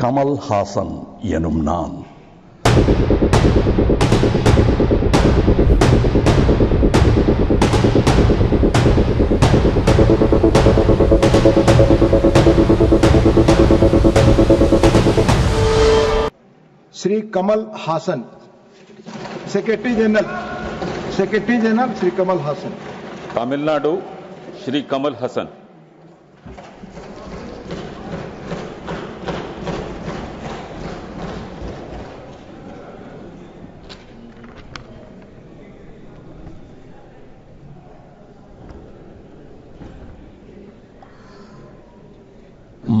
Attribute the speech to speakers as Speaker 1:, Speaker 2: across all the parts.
Speaker 1: கமல் ஹாசன் எனும் நான்
Speaker 2: Shri Kamal Haasan secretary general secretary general Shri Kamal Haasan
Speaker 3: Tamil Nadu Shri Kamal Hasan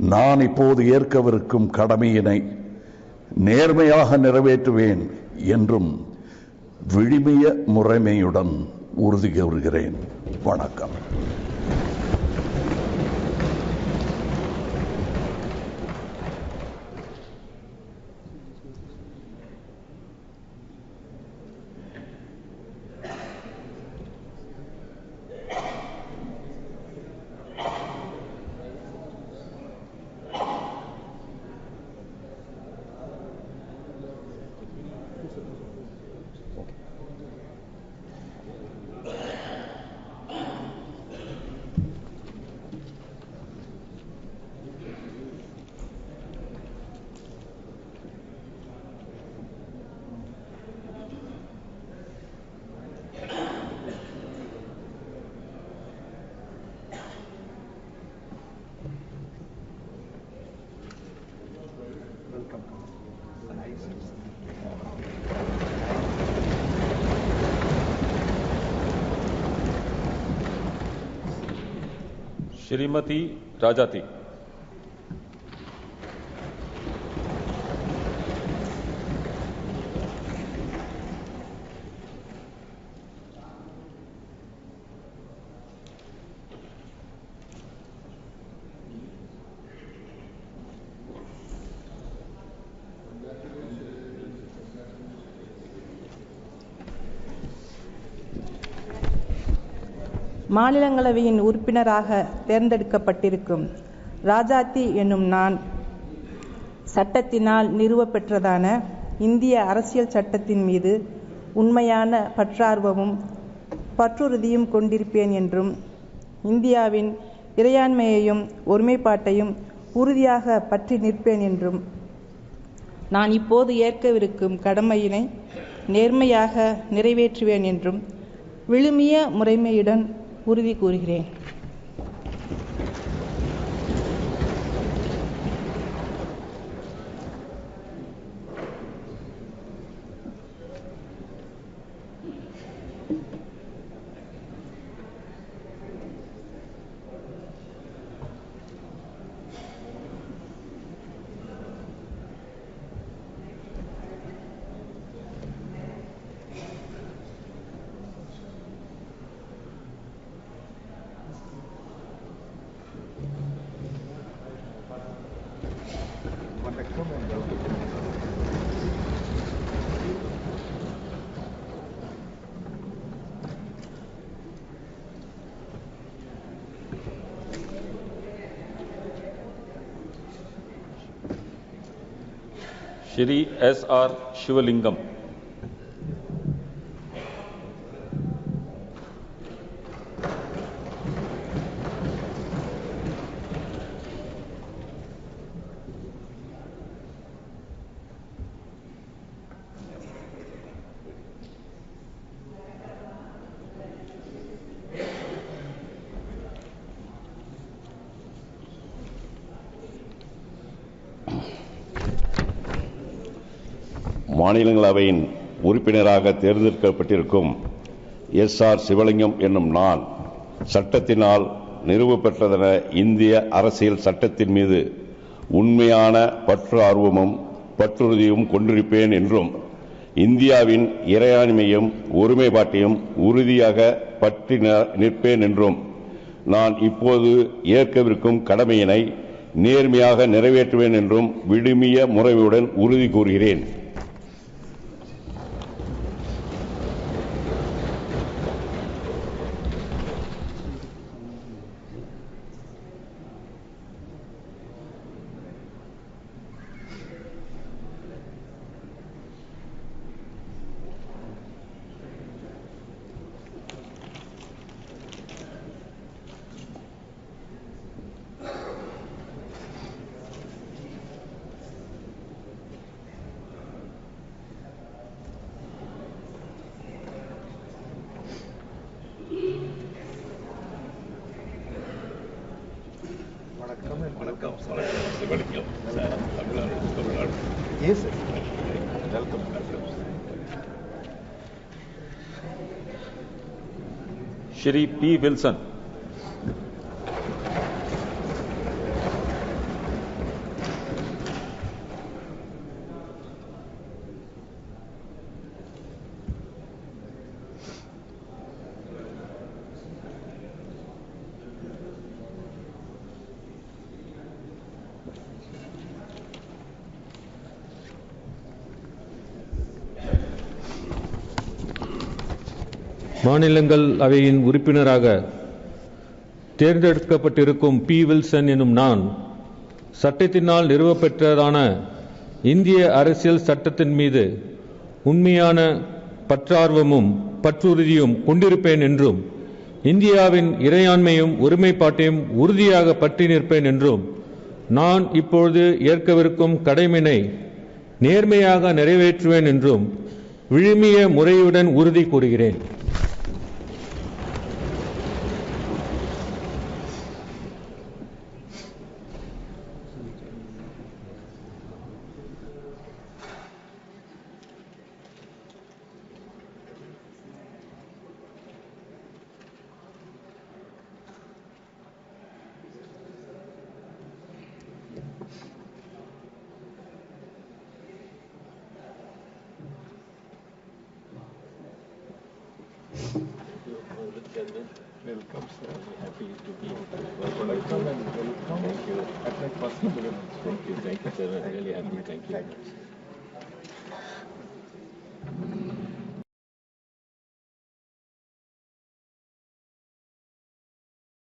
Speaker 1: நான் இப்போது ஏற்கவிருக்கும் கடமையினை நேர்மையாக நிறைவேற்றுவேன் என்றும் விழிமிய முறைமையுடன் உறுதி கூறுகிறேன். வணக்கம்.
Speaker 3: श्रीमती राजाती।
Speaker 4: மாநிலங்களவையின் உறுப்பினராக தேர்ந்தெடுக்கப்பட்டிருக்கும் ராஜாத்தி என்னும் நான் சட்டத்தினால் நிறுவப்பெற்றதான இந்திய அரசியல் சட்டத்தின் மீது உண்மையான பற்றார்வமும் பற்றுறுதியும் கொண்டிருப்பேன் என்றும் இந்தியாவின் இறையாண்மையையும் ஒருமைப்பாட்டையும் உறுதியாக பற்றி நிற்பேன் என்றும் நான் இப்போது ஏற்கவிருக்கும் கடமையினை நேர்மையாக நிறைவேற்றுவேன் என்றும் விழுமிய முறைமையுடன் உறுதி கூறுகிறேன்.
Speaker 3: श्री एस आर शिवलिंगम
Speaker 5: மாநிலங்களவையின் உறுப்பினராக தேர்ந்தெடுக்கப்பட்டிருக்கும் எஸ் ஆர் சிவலிங்கம் என்னும் நான் சட்டத்தினால் நிறுவப்பெற்றதென இந்திய அரசியல் சட்டத்தின் மீது உண்மையான பற்று ஆர்வமும் பற்றுறுதியும் கொண்டிருப்பேன் என்றும் இந்தியாவின் இறையாண்மையும் ஒருமைப்பாட்டையும் உறுதியாக பற்றி ந- நிற்பேன் என்றும் நான் இப்போது ஏற்கவிருக்கும் கடமையினை நேர்மையாக நிறைவேற்றுவேன் என்றும் விடுமிய முறையுடன் உறுதி கூறுகிறேன்.
Speaker 3: श्री पी विलसन
Speaker 6: மாநிலங்கள் அவையின் உறுப்பினராக தேர்ந்தெடுக்கப்பட்டிருக்கும் பி. வில்சன் எனும் நான் சட்டத்தினால் நிறுவப்பெற்றதான இந்திய அரசியல் சட்டத்தின் மீது உண்மையான பற்றார்வமும் பற்றுறுதியும் கொண்டிருப்பேன் என்றும் இந்தியாவின் இறையாண்மையும் ஒருமைப்பாட்டையும் உறுதியாக பற்றி நிற்பேன் என்றும் நான் இப்பொழுது ஏற்கவிருக்கும் கடமையினை நேர்மையாக நிறைவேற்றுவேன் என்றும் விழுமிய முறையுடன் உறுதி கூறுகிறேன்.
Speaker 7: Welcome, sir. Happy to be welcome and welcome. Thank you. Thank you. Thank you, sir. Really happy. Thank you.